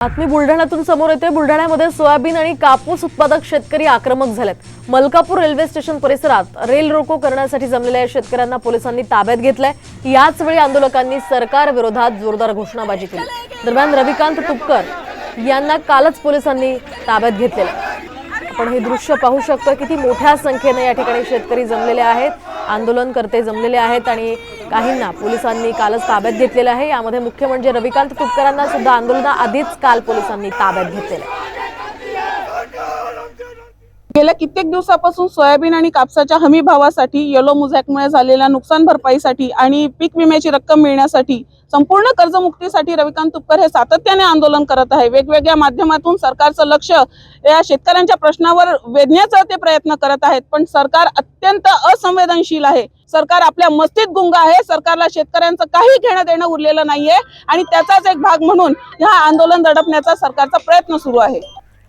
बातमी बुलढाण्यातून समोर येते. बुलढाण्यामध्ये सोयाबीन आणि कापूस उत्पादक शेतकरी आक्रमक झालेत. मलकापूर रेल्वे स्टेशन परिसरात रेल रोको करण्यासाठी जमलेल्या या शेतकऱ्यांना पोलिसांनी ताब्यात घेतलंय. याचवेळी आंदोलकांनी सरकार विरोधात जोरदार घोषणाबाजी केली. दरम्यान रविकांत तुपकर यांना कालच पोलिसांनी ताब्यात घेतलेलं आहे. आपण हे दृश्य पाहू शकतो किती मोठ्या संख्येने या ठिकाणी शेतकरी जमलेले आहेत आंदोलनकर्ते जमलेले आहेत आणि काहींना पोलिसांनी कालच ताब्यात घेतलेलं आहे. यामध्ये मुख्य म्हणजे रविकांत तुपकरांना सुद्धा आंदोलनाआधीच काल पोलिसांनी ताब्यात घेतलेलं आहे. गेल्या कित्येक दिवसापासून सोयाबीन आणि कापसाच्या हमी भावासाठी येलो मुझॅकमुळे झालेल्या नुकसान भरपाईसाठी आणि पीक विम्याची रक्कम मिळण्यासाठी संपूर्ण कर्जमुक्तीसाठी रविकांत तुपकर हे सातत्याने आंदोलन करत आहे. वेगवेगळ्या माध्यमातून सरकारचं लक्ष या शेतकऱ्यांच्या प्रश्नावर वेधण्याचा ते प्रयत्न करत आहेत. पण सरकार अत्यंत असंवेदनशील आहे. सरकार आपल्या मस्तीत गुंग आहे. सरकारला शेतकऱ्यांचं काही घेणं देणं उरलेलं नाहीये. आणि त्याचाच एक भाग म्हणून हा आंदोलन दडपण्याचा सरकारचा प्रयत्न सुरू आहे.